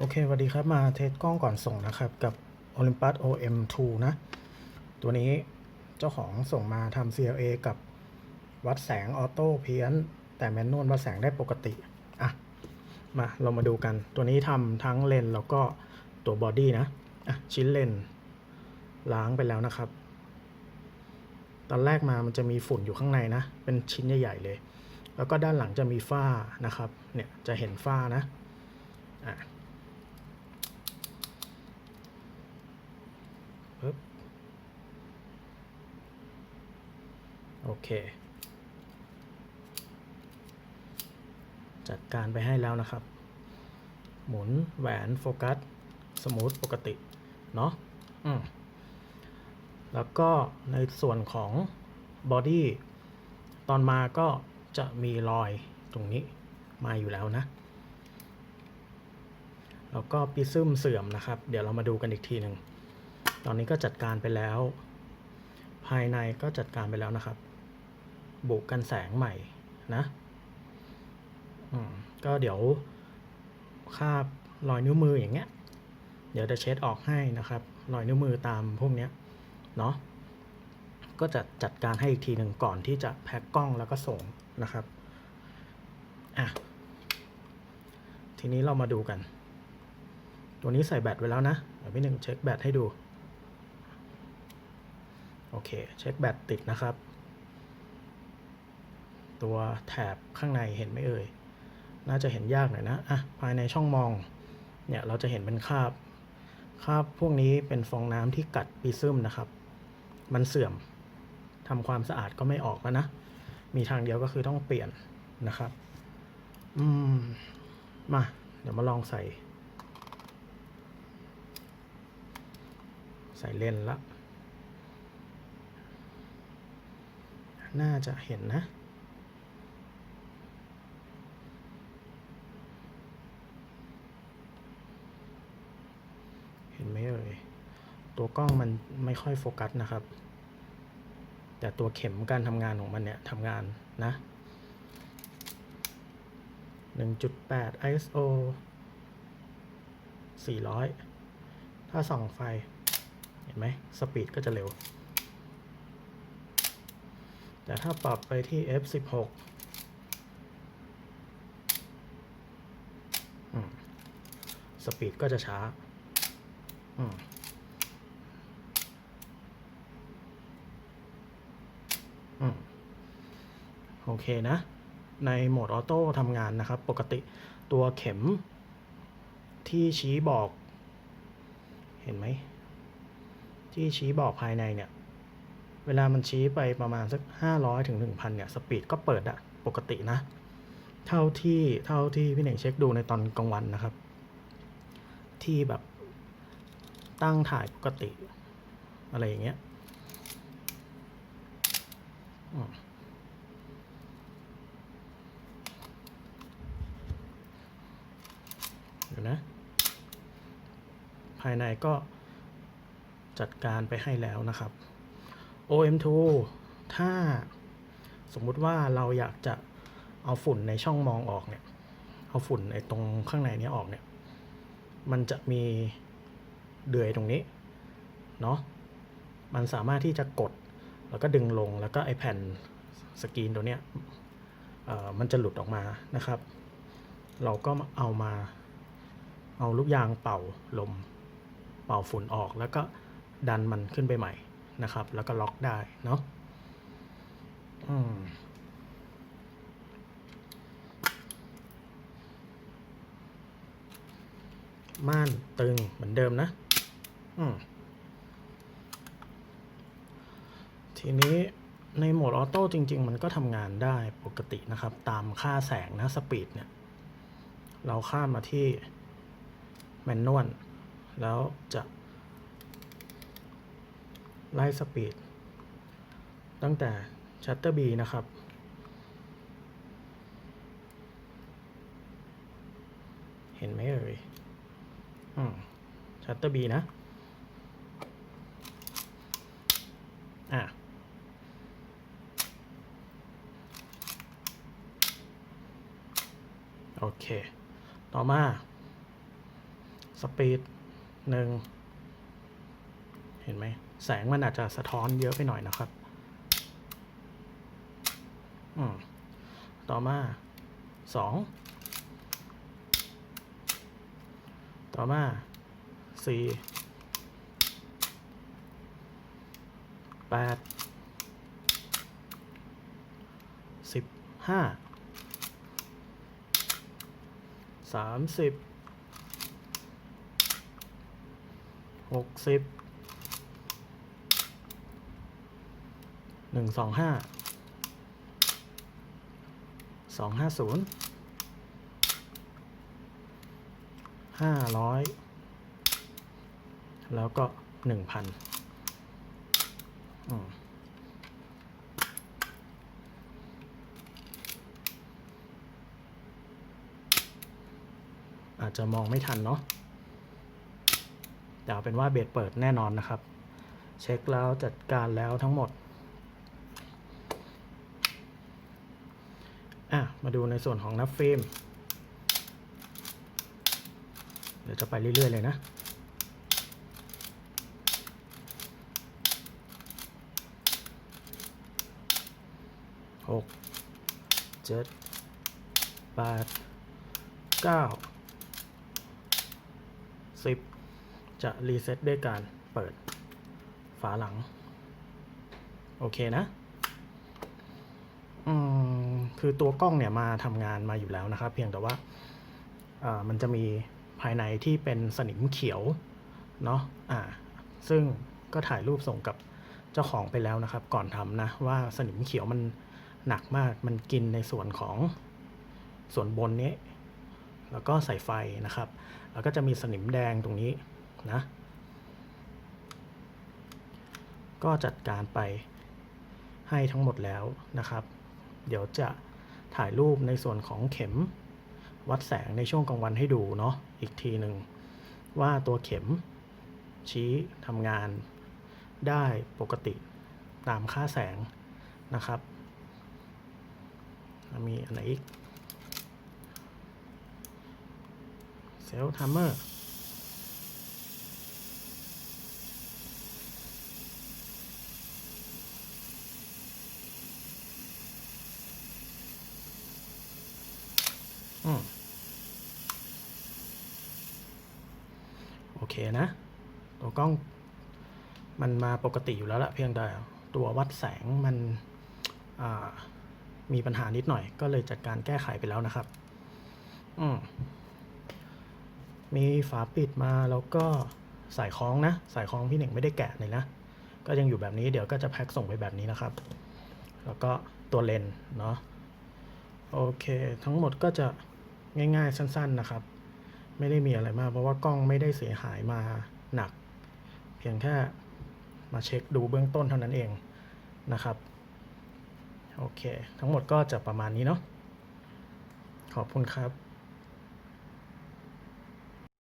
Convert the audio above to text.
โอเคสวัสดีครับ มาเทสกล้องก่อนส่งนะครับ กับ Olympus OM2 นะ ตัวนี้เจ้าของส่งมาทำ CLA กับวัดแสงออโต้เพี้ยน แต่แมนนวลวัดแสงได้ปกติ อะ มาเรามาดูกัน ตัวนี้ทำทั้งเลนส์แล้วก็ตัวบอดี้นะ อะ ชิ้นเลนส์ล้างไปแล้วนะครับ ตอนแรกมามันจะมีฝุ่นอยู่ข้างในนะ เป็นชิ้นใหญ่ๆเลย แล้วก็ด้านหลังจะมีฝ้านะครับ เนี่ยจะเห็นฝ้านะ อะปึ๊บโอ เคจัดการไปให้แล้วนะครับ หมุนแหวนโฟกัส สมูทปกติ เนาะอืมแล้วก็ในส่วนของบอดี้ตอนมาก็จะมีรอยตรงนี้มาอยู่แล้วนะ แล้วก็ปิซึมเสื่อมนะครับ เดี๋ยวเรามาดูกันอีกทีหนึ่ง ตอนนี้ก็จัดการไปแล้ว ภายในก็จัดการไปแล้วนะครับ บุกกันแสงใหม่นะก็เดี๋ยวคาบรอยนิ้วมืออย่างเงี้ย เดี๋ยวจะเช็ดออกให้นะครับ รอยนิ้วมือตามพวกเนี้ยเนาะก็จะจัดการให้อีกทีหนึ่งก่อนที่จะแพ็คกล้องแล้วก็ส่งนะครับอะทีนี้เรามาดูกัน ตัวนี้ใส่แบตไว้แล้วนะเดี๋ยวพี่หนึ่งเช็คแบตให้ดู โอเค เช็คแบตติดนะครับ ตัวแถบข้างในเห็นไหมเอ่ย น่าจะเห็นยากหน่อยนะ อะ ภายในช่องมอง เนี่ย เราจะเห็นเป็นคราบ คราบพวกนี้เป็นฟองน้ำที่กัดปีซึมนะครับ มันเสื่อมทำความสะอาดก็ไม่ออกแล้วนะ มีทางเดียวก็คือต้องเปลี่ยนนะครับ อืม มา เดี๋ยวมาลองใส่ ใส่เลนละ น่าจะเห็นนะ เห็นไหมเอ่ย ตัว กล้องมันไม่ค่อยโฟกัสนะครับ แต่ตัวเข็มการทำงานของมันเนี่ยทำงานนะ 1.8 ISO 400 ถ้าส่องไฟ เห็นไหมสปีดก็จะเร็ว แต่ถ้าปรับไปที่ F16 สปีดก็จะช้า อืม โอเคนะ ในโหมดออโต้ทำงานนะครับ ปกติตัวเข็มที่ชี้บอก เห็นไหม ที่ชี้บอกภายในเนี่ย เวลามันชี้ไปประมาณสักห้าร้อยถึงหนึ่งพันเนี่ย สปีดก็เปิดอะปกตินะ เท่าที่เท่าที่พี่เน่งเช็คดูในตอนกลางวันนะครับ ที่แบบตั้งถ่ายปกติ อะไรอย่างเงี้ยอืมเดี๋ยว นะ ภายในก็จัดการไปให้แล้วนะครับ OM2 ถ้าสมมุติว่าเราอยากจะเอาฝุ่นในช่องมองออกเนี่ย เอาฝุ่นในตรงข้างในนี้ออกเนี่ย มันจะมีเดือยตรงนี้ เนาะ มันสามารถที่จะกด แล้วก็ดึงลง แล้วก็ไอแผ่นสกรีนตัวเนี้ยมันจะหลุดออกมานะครับ เราก็เอามา เอาลูกยางเป่าลม เป่าฝุ่นออกแล้วก็ดันมันขึ้นไปใหม่นะครับ แล้วก็ล็อกได้เนาะอืมม่านตึงเหมือนเดิมนะอืมทีนี้ในโหมดออโต้จริง ๆ มันก็ทำงานได้ปกตินะครับ ตามค่าแสงนะสปีดเนี่ย เราข้ามมาที่ แมนนวลแล้วจะไล่สปีดตั้งแต่ชัตเตอร์บีนะครับ เห็นไหมเอ่ยอืมชัตเตอร์บีนะ อะโอเค ต่อมา สปีดหนึ่งเห็นไหมแสงมันอาจจะสะท้อนเยอะไปหน่อยนะครับอืมต่อมาสองต่อมาสี่แปดสิบห้าสามสิบ หกสิบหนึ่งสองห้าสองห้าศูนย์ห้าร้อยแล้วก็หนึ่งพันอาจจะมองไม่ทันเนาะ แต่เอาเป็นว่าเบสเปิดแน่นอนนะครับ เช็คแล้วจัดการแล้วทั้งหมดอะมาดูในส่วนของนับฟิล์มเดี๋ยวจะไปเรื่อย ๆ เลยนะหกเจ็ดแปดเก้าสิบ จะรีเซ็ตด้วยการเปิดฝาหลัง โอเคนะอืมคือตัวกล้องเนี่ยมาทำงานมาอยู่แล้วนะครับ เพียงแต่ว่าอ่ามันจะมีภายในที่เป็นสนิมเขียวเนาะอ่า ซึ่งก็ถ่ายรูปส่งกับเจ้าของไปแล้วนะครับ ก่อนทำนะว่าสนิมเขียวมันหนักมากมันกินในส่วนของส่วนบนนี้ แล้วก็ใส่ไฟนะครับ แล้วก็จะมีสนิมแดงตรงนี้ นะ ก็จัดการไปให้ทั้งหมดแล้วนะครับ เดี๋ยวจะถ่ายรูปในส่วนของเข็มวัดแสงในช่วงกลางวันให้ดูเนาะอีกทีหนึ่งว่าตัวเข็มชี้ทำงานได้ปกติตามค่าแสงนะครับ มีอันไหนอีกเซลทัมเมอร์ อืม โอเค นะ ตัวกล้องมันมาปกติอยู่แล้วละเพียงแต่ตัววัดแสงมันมีปัญหานิดหน่อย ก็เลยจัดการแก้ไขไปแล้วนะครับ อืมมีฝาปิดมาแล้วก็สายคล้องนะ สายคล้องพี่หนึ่งไม่ได้แกะเลยนะ ก็ยังอยู่แบบนี้เดี๋ยวก็จะแพ็คส่งไปแบบนี้นะครับ แล้วก็ตัวเลน์เนาะโอเค ทั้งหมดก็จะง่ายๆสั้น ๆนะครับ ไม่ได้มีอะไรมาก เพราะว่ากล้องไม่ได้เสียหายมาหนัก เพียงแค่มาเช็คดูเบื้องต้นเท่านั้นเองนะครับ โอเค ทั้งหมดก็จะประมาณนี้เนาะขอบคุณครับ